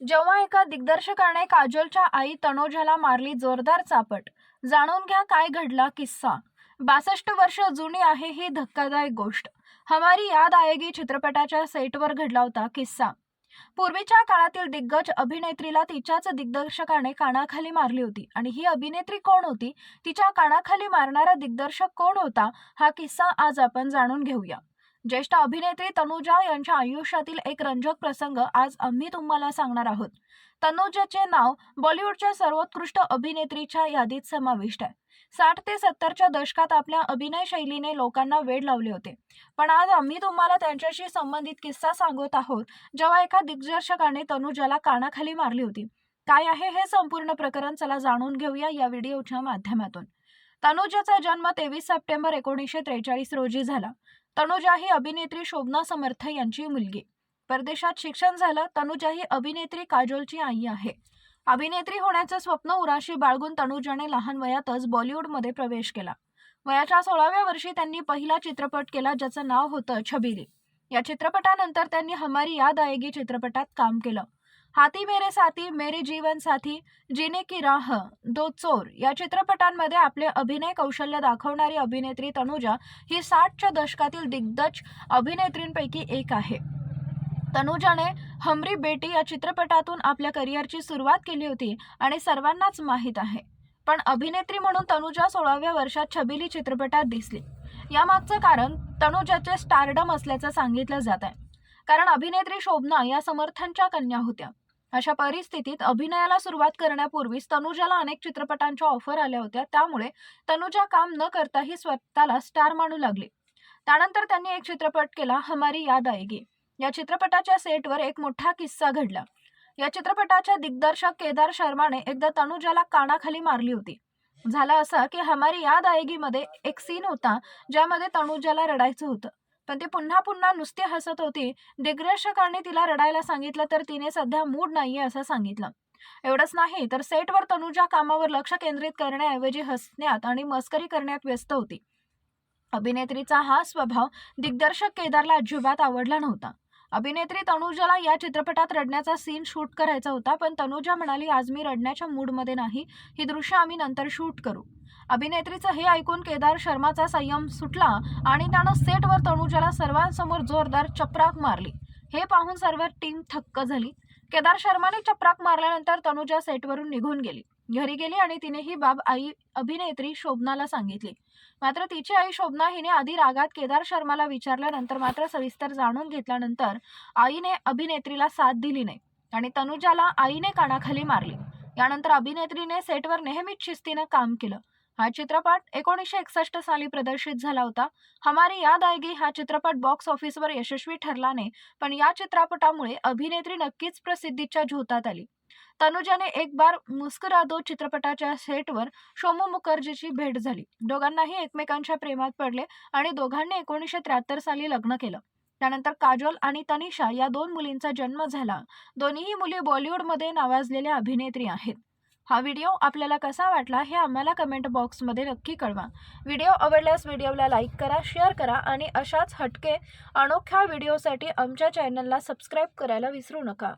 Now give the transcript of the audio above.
जेव्हा एका दिग्दर्शकाने काजोलच्या आई तनोजाला मारली जोरदार चापट जाणून घ्या काय घडला किस्सा. बासष्ट वर्ष जुनी आहे ही धक्कादायक गोष्ट. हमारी याद आएगी चित्रपटाच्या सेटवर घडला होता किस्सा. पूर्वीच्या काळातील दिग्गज अभिनेत्रीला तिच्याच दिग्दर्शकाने कानाखाली मारली होती आणि ही अभिनेत्री कोण होती? तिच्या कानाखाली मारणारा दिग्दर्शक कोण होता? हा किस्सा आज आपण जाणून घेऊया. ज्येष्ठ अभिनेत्री तनुजा यांच्या आयुष्यातील एक रंजक प्रसंग आज आम्ही तुम्हाला सांगणार आहोत. तनुजाचे नाव बॉलिवूडच्या सर्वोत्कृष्ट अभिनेत्रीच्या यादीत समाविष्ट आहे. साठ ते सत्तरच्या दशकात आपल्या अभिनय शैलीने लोकांना वेड लावले होते. पण आज आम्ही तुम्हाला त्यांच्याशी संबंधित किस्सा सांगत आहोत जेव्हा एका दिग्दर्शकाने तनुजाला कानाखाली मारली होती. काय आहे हे संपूर्ण प्रकरण चला जाणून घेऊया या व्हिडिओच्या माध्यमातून. तनुजाचा जन्म तेवीस सप्टेंबर एकोणीसशे त्रेचाळीस रोजी झाला. तनुजा ही अभिनेत्री शोभना समर्थ यांची मुलगी. परदेशात शिक्षण झालं तनुजा ही अभिनेत्री काजोलची आई आहे. अभिनेत्री होण्याचं स्वप्न उराशी बाळगून तनुजाने लहान वयातच बॉलिवूडमध्ये प्रवेश केला. वयाच्या सोळाव्या वर्षी त्यांनी पहिला चित्रपट केला ज्याचं नाव होतं छबिली. या चित्रपटानंतर त्यांनी हमारी याद आएगी चित्रपटात काम केलं. हाती मेरे साथी मेरे जीवन साथी जिने की राह दो चोर. या चित्रपटांमध्ये आपले अभिनय कौशल्य दाखवणारी अभिनेत्री तनुजा ही साठच्या दशकातील दिग्गज अभिनेत्रींपैकी एक आहे. तनुजाने हमरी बेटी या चित्रपटातून आपल्या करिअरची सुरुवात केली होती आणि सर्वांनाच माहीत आहे. पण अभिनेत्री म्हणून तनुजा सोळाव्या वर्षात छबिली चित्रपटात दिसली. यामागचं कारण तनुजाचे स्टारडम असल्याचं सांगितलं जात आहे कारण अभिनेत्री शोभना या समर्थांच्या कन्या होत्या. अशा परिस्थितीत अभिनयाला सुरुवात करण्यापूर्वीच तनुजाला अनेक चित्रपटांच्या ऑफर आल्या होत्या. त्यामुळे तनुजा काम न करताही स्वतःला स्टार मानू लागली. त्यानंतर त्यांनी एक चित्रपट केला हमारी याद आएगी. या चित्रपटाच्या सेटवर एक मोठा किस्सा घडला. या चित्रपटाच्या दिग्दर्शक केदार शर्माने एकदा तनुजाला कानाखाली मारली होती. झाला असा की हमारी याद आएगी मध्ये एक सीन होता ज्यामध्ये तनुजाला रडायचं होतं. पण ती पुन्हा पुन्हा नुसती हसत होती. दिग्दर्शकाने तिला रडायला सांगितलं तर तिने सध्या मूड नाहीये असं सांगितलं. एवढंच नाही तर सेटवर तनुजा कामावर लक्ष केंद्रित करण्याऐवजी हसण्यात आणि मस्करी करण्यात व्यस्त होती. अभिनेत्रीचा हा स्वभाव दिग्दर्शक केदारला अजिबात आवडला नव्हता. अभिनेत्री तनुजाला या चित्रपटात रडण्याचा सीन शूट करायचा होता पण तनुजा म्हणाली आज मी रडण्याच्या मूडमध्ये नाही. ही दृश्य आम्ही नंतर शूट करू. अभिनेत्रीचं हे ऐकून केदार शर्माचा संयम सुटला आणि त्यानं सेटवर तनुजाला सर्वांसमोर जोरदार चपराक मारली. हे पाहून सर्व टीम थक्क झाली. केदार शर्माने चपराक मारल्यानंतर तनुजा सेटवरून निघून गेली. घरी गेली आणि तिने ही बाब आई अभिनेत्री शोभनाला सांगितली. मात्र तिची आई शोभना हिने आधी रागात केदार शर्माला विचारल्यानंतर मात्र सविस्तर जाणून घेतल्यानंतर आईने अभिनेत्रीला साथ दिली नाही आणि तनुजाला आईने कानाखाली मारली. यानंतर अभिनेत्रीने सेटवर नेहमीच शिस्तीनं काम केलं. हा चित्रपट एकोणीसशे एकसष्ट साली प्रदर्शित झाला होता. हमारी याद आएगी हा चित्रपट बॉक्स ऑफिसवर यशस्वी ठरला नाही पण या चित्रपटामुळे अभिनेत्री नक्कीच प्रसिद्धीच्या झोतात आली. तनुजाने एक बार मुस्कुरा दो चित्रपटाच्या सेटवर शोमू मुखर्जीची भेट झाली. दोघांनाही एकमेकांच्या प्रेमात पडले आणि दोघांनी एकोणीसशे त्र्याहत्तर साली लग्न केलं. त्यानंतर काजोल आणि तनिषा या दोन मुलींचा जन्म झाला. दोन्हीही मुली बॉलिवूडमध्ये नावाजलेल्या अभिनेत्री आहेत. हा व्हिडिओ आपल्याला कसा वाटला हे आम्हाला कमेंट बॉक्समध्ये नक्की कळवा. व्हिडिओ आवडल्यास व्हिडिओला लाईक करा शेअर करा आणि अशाच हटके अनोख्या व्हिडिओसाठी आमच्या चॅनलला सबस्क्राईब करायला विसरू नका.